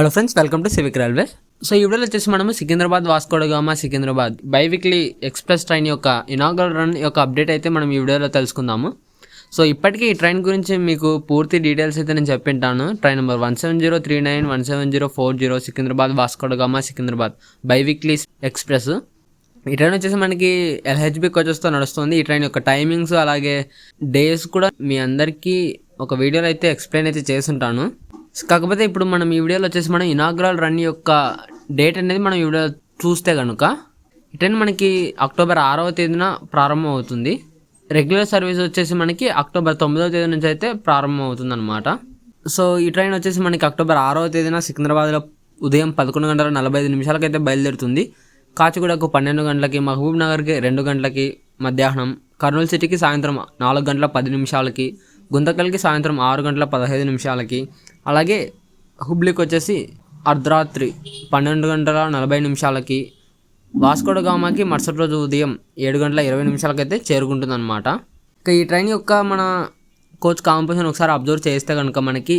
Hello friends welcome to civic railway so ఈ వీడియోలో వచ్చేసి మనము Secunderabad Vasco da Gama Secunderabad bi weekly express train యొక్క inaugural run యొక్క అప్డేట్ అయితే మనం ఈ వీడియోలో తెలుసుకుందాము. సో ఇప్పటికీ ఈ ట్రైన్ గురించి మీకు పూర్తి డీటెయిల్స్ అయితే నేను చెప్పింటాను. Train number one seven zero three nine one seven zero four zero Secunderabad Vasco da Gama Secunderabad bi weekly express ఈ ట్రైన్ వచ్చేసి మనకి ఎల్హెచ్బి కోచెస్తో నడుస్తుంది. ఈ ట్రైన్ యొక్క టైమింగ్స్ అలాగే డేస్ కూడా మీ అందరికీ ఒక వీడియోలో అయితే ఎక్స్ప్లెయిన్ అయితే చేసుంటాను కాకపోతే ఇప్పుడు మనం ఈ వీడియోలో వచ్చేసి మనం ఇనాగ్రల్ రన్ యొక్క డేట్ అనేది మనం ఈ వీడియో చూస్తే కనుక ఈ ట్రైన్ మనకి అక్టోబర్ ఆరవ తేదీన ప్రారంభం అవుతుంది. రెగ్యులర్ సర్వీస్ వచ్చేసి మనకి అక్టోబర్ తొమ్మిదవ తేదీ నుంచి అయితే ప్రారంభం అవుతుంది అనమాట సో ఈ ట్రైన్ వచ్చేసి మనకి అక్టోబర్ ఆరవ తేదీన సికింద్రాబాద్లో ఉదయం పదకొండు గంటల నలభై ఐదు నిమిషాలకైతే బయలుదేరుతుంది. కాచిగూడకు పన్నెండు గంటలకి మహబూబ్ నగర్కి రెండు గంటలకి మధ్యాహ్నం కర్నూలు సిటీకి సాయంత్రం నాలుగు గంటల పది నిమిషాలకి గుంతకల్కి సాయంత్రం ఆరు గంటల పదహైదు నిమిషాలకి. అలాగే హుబ్లీకి వచ్చేసి అర్ధరాత్రి పన్నెండు గంటల నలభై నిమిషాలకి. వాస్కోడగామాకి మరుసటి రోజు ఉదయం ఏడు గంటల ఇరవై నిమిషాలకైతే చేరుకుంటుంది అనమాట ఇక ఈ ట్రైన్ యొక్క మన కోచ్ కాంపోజిషన్ ఒకసారి అబ్జర్వ్ చేస్తే కనుక మనకి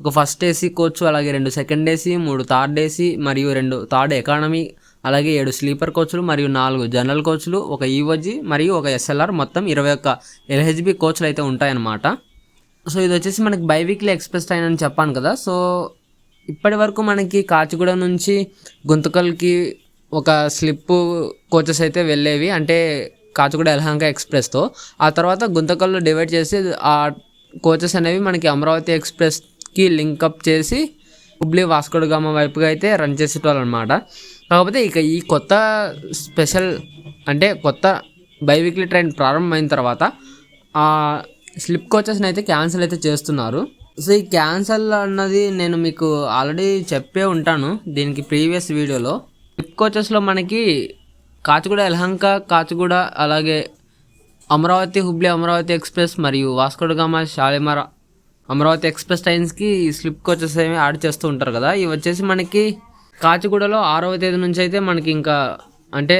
ఒక ఫస్ట్ ఏసీ కోచ్ అలాగే రెండు సెకండ్ ఏసీ మూడు థర్డ్ ఏసీ మరియు రెండు థర్డ్ ఎకానమీ అలాగే ఏడు స్లీపర్ కోచ్లు మరియు నాలుగు జనరల్ కోచ్లు ఒక ఈఓజీ మరియు ఒక ఎస్ఎల్ఆర్ మొత్తం ఇరవై ఒక్క ఎల్హెచ్బి కోచ్లు అయితే ఉంటాయన్నమాట. సో ఇది వచ్చేసి మనకి బై వీక్లీ ఎక్స్ప్రెస్ ట్రైన్ అని చెప్పాను కదా. సో ఇప్పటి వరకు మనకి కాచిగూడ నుంచి గుంతకల్కి ఒక స్లిప్ కోచెస్ అయితే వెళ్ళేవి. అంటే కాచిగూడ ఎలహంక ఎక్స్ప్రెస్తో. ఆ తర్వాత గుంతకల్లో డివైడ్ చేసి ఆ కోచెస్ అనేవి మనకి అమరావతి ఎక్స్ప్రెస్కి లింకప్ చేసి హుబ్లీ వాస్కోడగామ వైపుగా అయితే రన్ చేసేటోళ్ళు అనమాట కాకపోతే ఇక ఈ కొత్త స్పెషల్ అంటే కొత్త బైవీక్లీ ట్రైన్ ప్రారంభమైన తర్వాత ఆ స్లిప్ కోచెస్ని అయితే క్యాన్సిల్ అయితే చేస్తున్నారు. సో ఈ క్యాన్సల్ అన్నది నేను మీకు ఆల్రెడీ చెప్పే ఉంటాను దీనికి ప్రీవియస్ వీడియోలో. స్లిప్ కోచెస్లో మనకి కాచిగూడ ఎలహంక కాచిగూడ అలాగే అమరావతి హుబ్లీ అమరావతి ఎక్స్ప్రెస్ మరియు వాస్కోడగామ షాలిమార అమరావతి ఎక్స్ప్రెస్ ట్రైన్స్కి స్లిప్ కోచెస్ ఏమి యాడ్ చేస్తూ ఉంటారు కదా. ఇవి వచ్చేసి మనకి కాచిగూడలో ఆరవ తేదీ నుంచి అయితే మనకి ఇంకా అంటే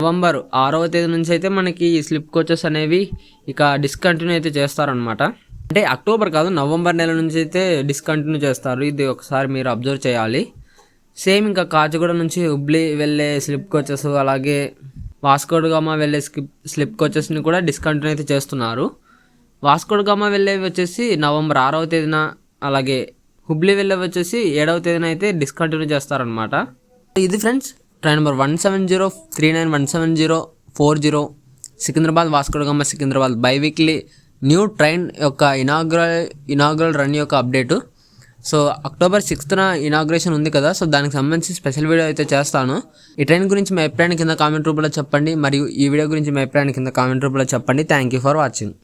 నవంబర్ ఆరవ తేదీ నుంచి అయితే మనకి ఈ స్లిప్ కోచెస్ అనేవి ఇక డిస్కంటిన్యూ అయితే చేస్తారనమాట అంటే అక్టోబర్ కాదు నవంబర్ నెల నుంచి అయితే డిస్కంటిన్యూ చేస్తారు. ఇది ఒకసారి మీరు అబ్జర్వ్ చేయాలి. సేమ్ ఇంకా కాచిగూడ నుంచి హుబ్లీ వెళ్ళే స్లిప్ కోచెస్ అలాగే వాస్కోడ్గామా వెళ్ళే స్లిప్ స్లిప్ కోచెస్ని కూడా డిస్కంటిన్యూ అయితే చేస్తున్నారు. వాస్కోడ్గామా వెళ్ళేవి వచ్చేసి నవంబర్ ఆరవ తేదీన అలాగే హుబ్లీ వెళ్ళే వచ్చేసి ఏడవ తేదీన అయితే డిస్కంటిన్యూ చేస్తారనమాట ఇది friends train number one seven zero three nine one seven zero four zero Secunderabad Vasco da Gama Secunderabad. Bi weekly new train యొక్క ఇనాగ్రల్ ఇనాగ్రల్ రన్ యొక్క అప్డేటు సో అక్టోబర్ సిక్స్త్న ఇనాగ్రేషన్ ఉంది కదా సో దానికి సంబంధించి special video అయితే చేస్తాను. ఈ ట్రైన్ గురించి మీ అభిప్రాయాన్ని కింద కామెంట్ రూపంలో చెప్పండి మరియు ఈ వీడియో గురించి మీ అభిప్రాయాన్ని కింద కామెంట్ రూపంలో చెప్పండి. Thank you for watching